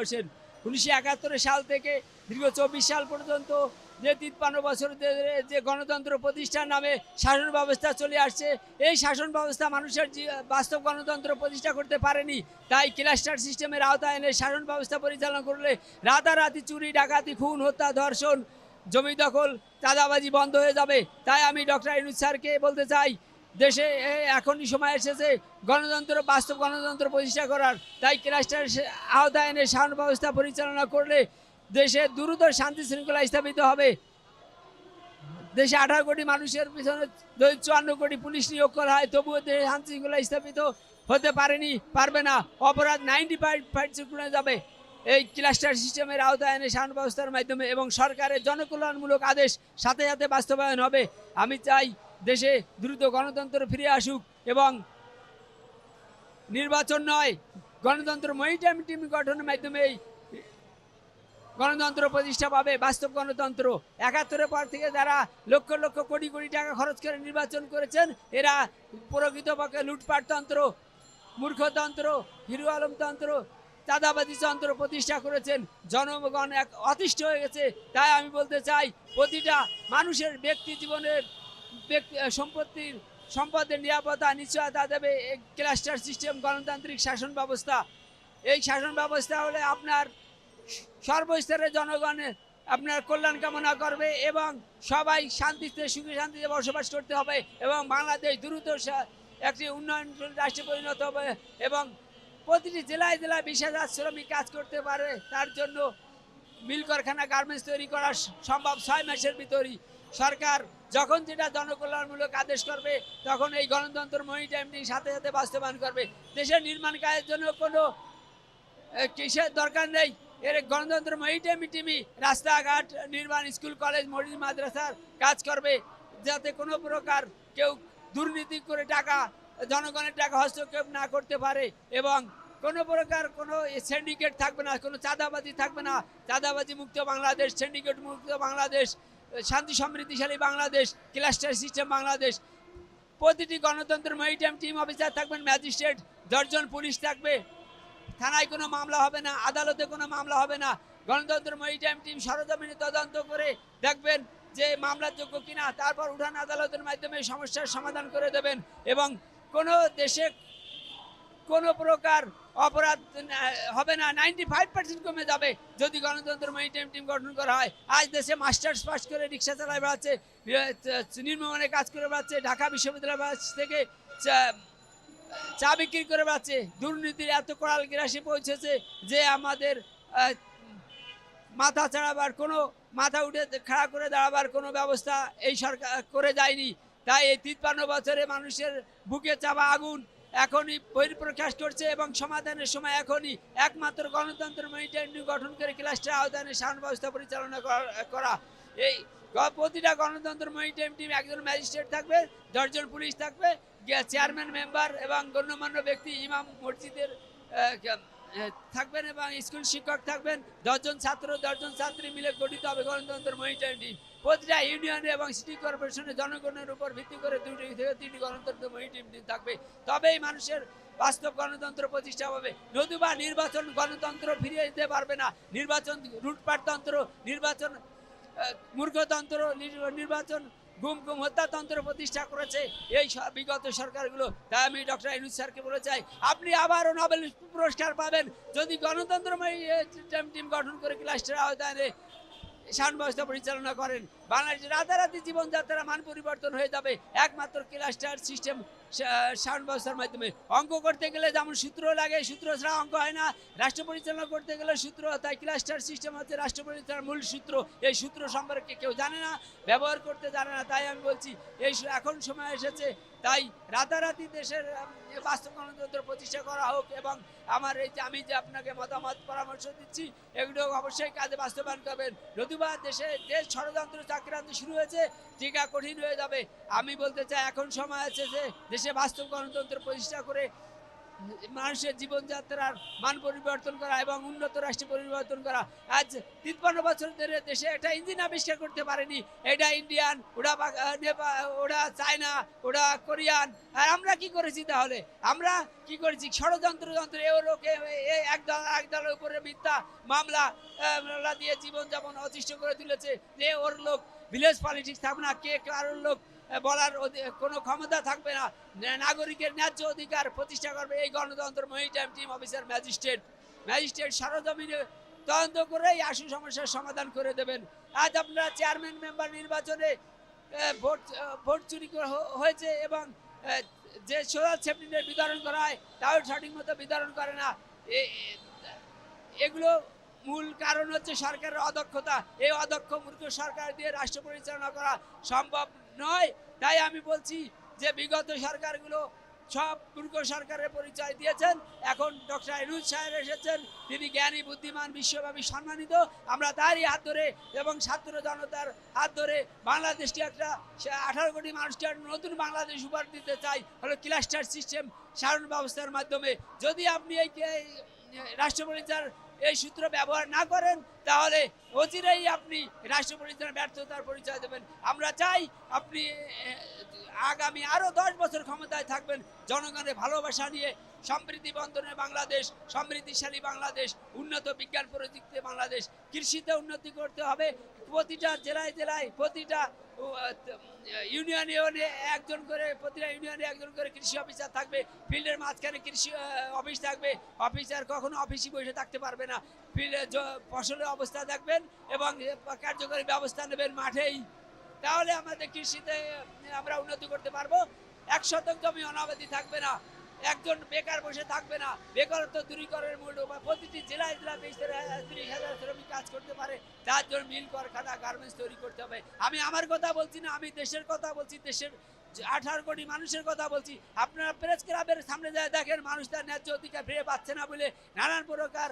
হোসেন উনিশশো একাত্তর সাল থেকে দীর্ঘ চব্বিশ সাল পর্যন্ত যে তিপ্পান্ন বছর যে গণতন্ত্র প্রতিষ্ঠার নামে শাসন ব্যবস্থা চলে আসছে, এই শাসন ব্যবস্থা মানুষের বাস্তব গণতন্ত্র প্রতিষ্ঠা করতে পারেনি। তাই ক্লাস্টার সিস্টেমের আওতায় এনে শাসন ব্যবস্থা পরিচালনা করলে রাতারাতি চুরি, ডাকাতি, খুন, হত্যা, ধর্ষণ, জমি দখল, চাঁদাবাজি বন্ধ হয়ে যাবে। তাই আমি ডক্টর ইনুজ স্যারকে বলতে চাই দেশে এখনই সময় এসেছে গণতন্ত্র, বাস্তব গণতন্ত্র প্রতিষ্ঠা করার। তাই ক্লাস্টার আওতায় শাসন ব্যবস্থা পরিচালনা করলে দেশে দ্রুত শান্তি শৃঙ্খলা স্থাপিত হবে। দেশে আঠারো কোটি মানুষের পিছনে চুয়ান্ন কোটি পুলিশ নিয়োগ করা হয়, তবুও দেশে শান্তি শৃঙ্খলা স্থাপিত হতে পারেনি, পারবে না। অপরাধ নাইনটি ফাইভ যাবে। এই ক্লাস্টার সিস্টেমের আওতায় শাসন ব্যবস্থার মাধ্যমে এবং সরকারের জনকল্যাণমূলক আদেশ সাথে সাথে বাস্তবায়ন হবে। আমি চাই দেশে দ্রুত গণতন্ত্র ফিরে আসুক এবং নির্বাচন নয়, গণতন্ত্র মহিটাম টিম গঠনের মাধ্যমে গণতন্ত্র প্রতিষ্ঠা পাবে, বাস্তব গণতন্ত্র। একাত্তরের পর থেকে যারা লক্ষ লক্ষ কোটি কোটি টাকা খরচ করে নির্বাচন করেছেন, এরা প্রকৃতপক্ষে লুটপাটতন্ত্র মূর্খতন্ত্র, হিরু আলমতন্ত্র চাঁদাবাদী তন্ত্র প্রতিষ্ঠা করেছেন। জনগণ এক অতিষ্ঠ হয়ে গেছে। তাই আমি বলতে চাই, প্রতিটা মানুষের ব্যক্তি জীবনের সম্পত্তির সম্পদের নিরাপত্তা নিশ্চয়তা দেবে ক্লাস্টার সিস্টেম গণতান্ত্রিক শাসন ব্যবস্থা। এই শাসন ব্যবস্থা হলে আপনার সর্বস্তরের জনগণের আপনার কল্যাণ কামনা করবে এবং সবাই শান্তিতে, সুখে শান্তিতে বসবাস করতে হবে এবং বাংলাদেশ দ্রুত একটি উন্নয়নশীল রাষ্ট্রে পরিণত হবে এবং প্রতিটি জেলায় জেলায় বিশ হাজার শ্রমিক কাজ করতে পারে। তার জন্য মিল কারখানা গার্মেন্টস তৈরি করা সম্ভব। ছয় মাসের ভিতরই সরকার যখন যেটা জনকল্যাণমূলক আদেশ করবে, তখন এই গণতন্ত্র মনিটাইমিং সাথে সাথে বাস্তবায়ন করবে। দেশের নির্মাণ কাজের জন্য কোনো কিসের দরকার নেই। এর গণতন্ত্র মহিটামি টিমি রাস্তাঘাট, নির্মাণ, স্কুল, কলেজ, মসজিদ, মাদ্রাসার কাজ করবে। যাতে কোনো প্রকার কেউ দুর্নীতি করে টাকা, জনগণের টাকা হস্তক্ষেপ না করতে পারে এবং কোনো প্রকার কোনো সিন্ডিকেট থাকবে না, কোনো চাঁদাবাজি থাকবে না। চাঁদাবাজি মুক্ত বাংলাদেশ সিন্ডিকেট মুক্ত বাংলাদেশ শান্তি সমৃদ্ধিশালী বাংলাদেশ, ক্লাস্টার সিস্টেম বাংলাদেশ। প্রতিটি গণতন্ত্র মহিটাম টিম অফিসার থাকবেন ম্যাজিস্ট্রেট দশজন পুলিশ থাকবে। থানায় কোনো মামলা হবে না, আদালতে কোনো মামলা হবে না। গণতন্ত্র মহিটাইম টিম সরজমিনে তদন্ত করে দেখবেন যে মামলার যোগ্য কিনা, তারপর উঠান আদালতের মাধ্যমে সমস্যার সমাধান করে দেবেন এবং কোনো দেশে কোনো প্রকার অপরাধ হবে না। নাইনটি ফাইভ পার্সেন্ট কমে যাবে যদি গণতন্ত্র মনিটাইম টিম গঠন করা হয়। আজ দেশে মাস্টার্স পাস করে রিক্সা চালায় বেড়াচ্ছে নির্মাণে কাজ করে বেড়াচ্ছে, ঢাকা বিশ্ববিদ্যালয় থেকে চা- বিক্রি করে বেড়াচ্ছে। দুর্নীতির এত কড়াল গ্রাসে পৌঁছেছে যে আমাদের মাথা চাড়াবার কোনো, মাথা উঠে খাড়া করে দাঁড়াবার কোনো ব্যবস্থা এই সরকার করে যায়নি। তাই এই তিপ্পান্ন বছরে মানুষের বুকে চাপা আগুন। এখনই বহিঃপ্রকাশ করছে এবং সমাধানের সময় এখনই একমাত্র গণতন্ত্র মনিটরিং গঠন করে ক্লাস্টার আওতানে শাসন ব্যবস্থা পরিচালনা করা- এই প্রতিটা গণতন্ত্র মনিটরিং টিম একজন ম্যাজিস্ট্রেট থাকবে, দশজন পুলিশ থাকবে চেয়ারম্যান, মেম্বার এবং গণ্যমান্য ব্যক্তি, ইমাম মসজিদের থাকবেন এবং স্কুল শিক্ষক থাকবেন। দশজন ছাত্র, দশজন ছাত্রী মিলে গঠিত হবে গণতন্ত্র মনিটরিং টিম। প্রতিটা ইউনিয়নে এবং সিটি কর্পোরেশনে জনগণের উপর ভিত্তি করে দুটি থেকে তিনটি গণতন্ত্র মনিটরিং টিম থাকবে। তবেই মানুষের বাস্তব গণতন্ত্র প্রতিষ্ঠা হবে। নতুবা নির্বাচন গণতন্ত্র ফিরিয়ে দিতে পারবে না। নির্বাচন লুটপাটতন্ত্র, নির্বাচন মূর্খতন্ত্র নির- নির্বাচন গুম গুম হত্যাতন্ত্র প্রতিষ্ঠা করেছে। এই বিগত সরকারগুলো তাই আমি ডক্টর ইনুজ স্যারকে বলে চাই, আপনি আবারও নোবেল পুরস্কার পাবেন। যদি গণতন্ত্রময় টিম গঠন করে ক্লাস্টার আওতায় শাসন ব্যবস্থা পরিচালনা করেন। বাংলাদেশের রাতারাতি জীবনযাত্রার মান পরিবর্তন হয়ে যাবে। একমাত্র ক্লাস্টার সিস্টেম শাসন ব্যবস্থার মাধ্যমে। অঙ্ক করতে গেলে যেমন সূত্র লাগে, সূত্র ছাড়া অঙ্ক হয় না। রাষ্ট্র পরিচালনা করতে গেলে সূত্র, তাই ক্লাস্টার সিস্টেম হচ্ছে রাষ্ট্র পরিচালনার মূল সূত্র। এই সূত্র সম্পর্কে কেউ জানে না, ব্যবহার করতে জানে না, তাই আমি বলছি, এই এখন সময় এসেছে। তাই রাতারাতি দেশের বাস্তব গণতন্ত্র প্রতিষ্ঠা করা হোক এবং আমার এই যে আমি যে আপনাকে মতামত, পরামর্শ দিচ্ছি, এগুলো অবশ্যই কাজে বাস্তবায়ন করবেন। নতুবা দেশে দেশ ষড়যন্ত্র চাকরান্ত শুরু হয়েছে, টিকা কঠিন হয়ে যাবে। আমি বলতে চাই, এখন সময় আছে যে দেশে বাস্তব গণতন্ত্র প্রতিষ্ঠা করে মানুষের জীবনযাত্রার মান পরিবর্তন করা এবং উন্নত রাষ্ট্র পরিবর্তন করা। আজ তিপ্পান্ন বছর ধরে দেশে একটা ইঞ্জিন আবিষ্কার করতে পারেনি। এটা ইন্ডিয়ান আহ, নেপাল ওটা চায়না ওটা কোরিয়ান। আর আমরা কি করেছি তাহলে? আমরা কি করেছি? ষড়যন্ত্র যন্ত্র এ লোকে এই একদল একদলের উপরে মিথ্যা মামলা দিয়ে জীবনযাপন অতিষ্ঠ করে তুলেছে। যে ওর লোক ভিলেজ পলিটিক্স থাকবে না কে কারোর লোক বলার কোনো ক্ষমতা থাকবে না। নাগরিকের ন্যায্য অধিকার প্রতিষ্ঠা করবে এই গণতন্ত্র মহিটাইম টিম অফিসার ম্যাজিস্ট্রেট। ম্যাজিস্ট্রেট সরজমিনে তদন্ত করেই আশু সমস্যার সমাধান করে দেবেন। আজ আপনারা চেয়ারম্যান মেম্বার নির্বাচনে ভোট ভোট চুরি হয়েছে এবং যে সোলার সেফটিনেট বিতরণ করা হয়, তাও সঠিক মতো বিতরণ করে না। এগুলো মূল কারণ হচ্ছে সরকারের অদক্ষতা। এই অদক্ষ মূর্খ সরকার দিয়ে রাষ্ট্র পরিচালনা করা সম্ভব নয়। তাই আমি বলছি যে বিগত সরকারগুলো সব মূর্খ সরকারের পরিচয় দিয়েছেন। এখন ডক্টর ইনুজ সাহেব এসেছেন। তিনি জ্ঞানী, বুদ্ধিমান, বিশ্বব্যাপী, সম্মানিত। আমরা তারই হাত ধরে এবং ছাত্র জনতার হাত ধরে বাংলাদেশটি একটা আঠারো কোটি মানুষকে নতুন বাংলাদেশ উপহার দিতে চাই। হলো ক্লাস্টার সিস্টেম সারণ ব্যবস্থার মাধ্যমে। যদি আপনি এই এই রাষ্ট্র পরিচার এই সূত্র ব্যবহার না করেন, তাহলে অচিরেই আপনি রাষ্ট্র পরিচালনার ব্যর্থতার পরিচয় দেবেন। আমরা চাই আপনি আগামী আরও দশ বছর ক্ষমতায় থাকবেন। জনগণের ভালোবাসা নিয়ে সমৃদ্ধি বন্ধনের বাংলাদেশ, সমৃদ্ধিশালী বাংলাদেশ, উন্নত বিজ্ঞান প্রযুক্তিতে বাংলাদেশ। কৃষিতে উন্নতি করতে হবে। প্রতিটা জেলায় জেলায় প্রতিটা ইউনিয়নে ইউনিয়নে একজন করে, প্রতিটা ইউনিয়নে একজন করে কৃষি অফিসার থাকবে, ফিল্ডের মাঝখানে কৃষি অফিস থাকবে, অফিসার কখনো অফিসে বসে থাকতে পারবে না। ফিল্ডে ফসলের অবস্থা দেখবেন এবং কার্যকরী ব্যবস্থা নেবেন মাঠেই। তাহলে আমাদের কৃষিতে আমরা উন্নতি করতে পারব। এক শতক জমি অনাবাদি থাকবে না। একজন বেকার বসে থাকবে না। বেকারত্ব দূরীকরণের মূল উপায়, প্রতিটি জেলায় জেলায় বিশ তিরিশ হাজার শ্রমিক কাজ করতে পারে। তার জন্য মিল, কারখানা গার্মেন্টস তৈরি করতে হবে। আমি আমার কথা বলছি না, আমি দেশের কথা বলছি, দেশের আঠারো কোটি মানুষের কথা বলছি। আপনারা প্রেস ক্লাবের সামনে যায় দেখেন, মানুষ তার ন্যায্য অধিকার ফিরে পাচ্ছে না বলে নানান প্রকার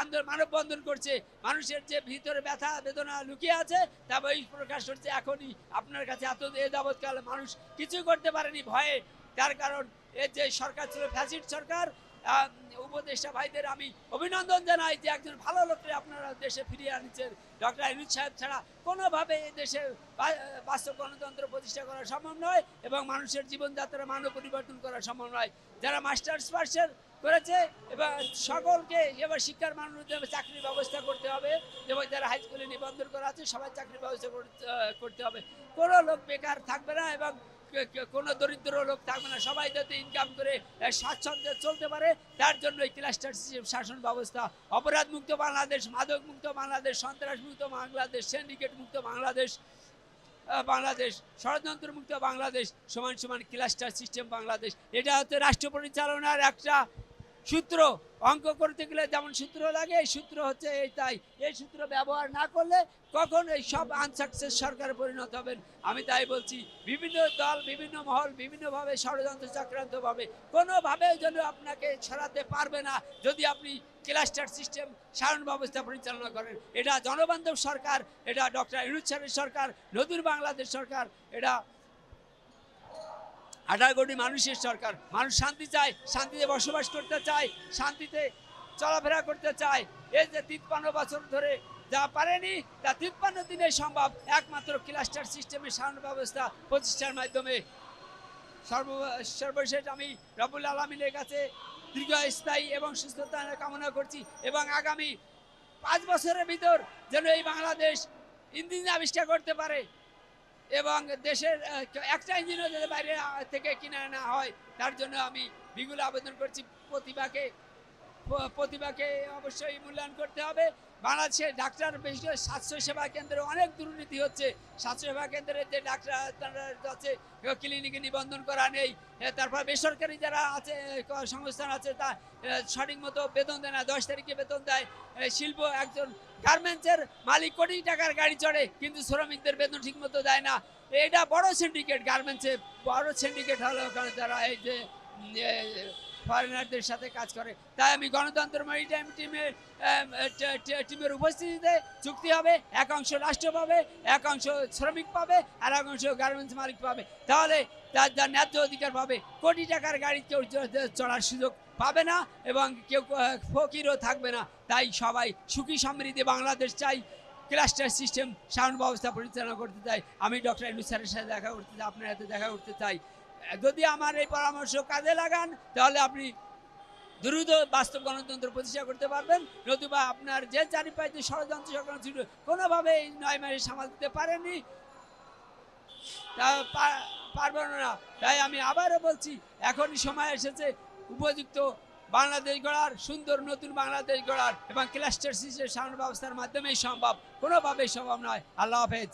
আন্দোলন মানববন্ধন করছে। মানুষের যে ভিতরে ব্যথা, বেদনা লুকিয়ে আছে, তা বই প্রকাশ করছে। এখনই আপনার কাছে এত এ যাবৎকাল মানুষ কিছুই করতে পারেনি। ভয়ে তার কারণ এর যে সরকার ছিল ফ্যাসিড সরকার উপদেষ্টা ভাইদের আমি অভিনন্দন জানাই যে একজন ভালো লোককে আপনারা দেশে ফিরিয়ে আনছেন ডক্টর ইনুজ সাহেব ছাড়া কোনোভাবে এই দেশে বাস্তব গণতন্ত্র প্রতিষ্ঠা করা সম্ভব নয় এবং মানুষের জীবনযাত্রা মানব পরিবর্তন করা সম্ভব নয়। যারা মাস্টার্স পার্সের করেছে, এবার সকলকে এবার শিক্ষার মান অনুযায়ী চাকরির ব্যবস্থা করতে হবে। এবং যারা হাই স্কুলে নিবন্ধন করা আছে, সবাই চাকরির ব্যবস্থা করতে- হবে। কোনো লোক বেকার থাকবে না এবং কোনো দরিদ্র লোক থাকবে না। সবাই যাতে ইনকাম করে স্বাচ্ছন্দ্যে চলতে পারে, তার জন্য এই ক্লাস্টার সিস্টেম শাসন ব্যবস্থা। অপরাধ মুক্ত বাংলাদেশ মাদক মুক্ত বাংলাদেশ সন্ত্রাস মুক্ত বাংলাদেশ সিন্ডিকেট মুক্ত বাংলাদেশ বাংলাদেশ ষড়যন্ত্র মুক্ত বাংলাদেশ, সমান সমান ক্লাস্টার সিস্টেম বাংলাদেশ। এটা হচ্ছে রাষ্ট্র পরিচালনার একটা সূত্র। অঙ্ক করতে গেলে যেমন সূত্র লাগে, এই সূত্র হচ্ছে এই তাই এই সূত্র ব্যবহার না করলে কখন এই সব আনসাকসেস সরকারে পরিণত হবেন? আমি তাই বলছি, বিভিন্ন দল, বিভিন্ন মহল, বিভিন্নভাবে ষড়যন্ত্র চক্রান্তভাবে কোনোভাবে যেন আপনাকে ছড়াতে পারবে না, যদি আপনি ক্লাস্টার সিস্টেম সারণ ব্যবস্থা পরিচালনা করেন। এটা জনবান্ধব সরকার, এটা ডক্টর সাহেবের সরকার, নতুন বাংলাদেশ সরকার, এটা আঠারো মানুষের সরকার। মানুষ শান্তি চায়, শান্তিতে বসবাস করতে চায়, শান্তিতে চলাফেরা করতে চায়। এই যে তিপ্পান্ন বছর ধরে যা পারেনি, তা তিপ্পান্ন দিনে সম্ভব। একমাত্র ক্লাস্টার সিস্টেমের সাধারণ ব্যবস্থা প্রতিষ্ঠার মাধ্যমে। সর্ব, সর্বশেষ আমি রবুল আলমিনের কাছে দীর্ঘস্থায়ী এবং সুস্থতা কামনা করছি এবং আগামী পাঁচ বছরের ভিতর যেন এই বাংলাদেশ ইঞ্জিন আবিষ্কার করতে পারে। এবং দেশের একটা ইঞ্জিনও যাতে বাইরে থেকে কিনে আনা হয়, তার জন্য আমি বিগুলো আবেদন করছি প্রতিভাকে। প্রতিভাকে অবশ্যই মূল্যায়ন করতে হবে। বাংলাদেশের ডাক্তার বেশি করে স্বাস্থ্য সেবা কেন্দ্রে অনেক দুর্নীতি হচ্ছে। স্বাস্থ্য সেবা কেন্দ্রের যে ডাক্তার, তারা আছে ক্লিনিকে নিবন্ধন করা নেই। তারপর বেসরকারি যারা আছে সংস্থান আছে, তা সঠিক মতো বেতন দেয় না। দশ তারিখে বেতন দেয়। শিল্প একজন গার্মেন্টসের মালিক কোটি টাকার গাড়ি চড়ে, কিন্তু শ্রমিকদের বেতন ঠিক মতো দেয় না। এটা বড় সিন্ডিকেট গার্মেন্টসে বড় সিন্ডিকেট হলো, যারা এই যে ফরেনারদের সাথে কাজ করে। তাই আমি গণতন্ত্র মেরিটাইম টিমের টিমের উপস্থিতিতে চুক্তি হবে। এক অংশ রাষ্ট্র পাবে, এক অংশ শ্রমিক পাবে, আর এক অংশ গার্মেন্টস মালিক পাবে। তাহলে তার যার ন্যায্য অধিকার পাবে। কোটি টাকার গাড়ি কেউ চড়ার সুযোগ পাবে না এবং কেউ ফকিরও থাকবে না। তাই সবাই সুখী সমৃদ্ধি বাংলাদেশ চাই। ক্লাস্টার সিস্টেম সাউন্ড ব্যবস্থা পরিচালনা করতে চাই। আমি ডক্টর ইনু স্যারের সাথে দেখা করতে চাই আপনার সাথে দেখা করতে চাই। যদি আমার এই পরামর্শ কাজে লাগান, তাহলে আপনি দ্রুত বাস্তব গণতন্ত্র প্রতিষ্ঠা করতে পারবেন। নতুবা আপনার যে চারিপাশে ষড়যন্ত্র সকল ছিল কোনোভাবে এই নয় মাসে সামাল দিতে পারেনি। তা পারব না। তাই আমি আবারও বলছি, এখনই সময় এসেছে উপযুক্ত বাংলাদেশ গড়ার, সুন্দর নতুন বাংলাদেশ গড়ার এবং ক্লাস্টার সিস্টেম সাউন্ড ব্যবস্থার মাধ্যমেই সম্ভব। কোনোভাবেই সম্ভব নয়। আল্লাহ হাফেজ।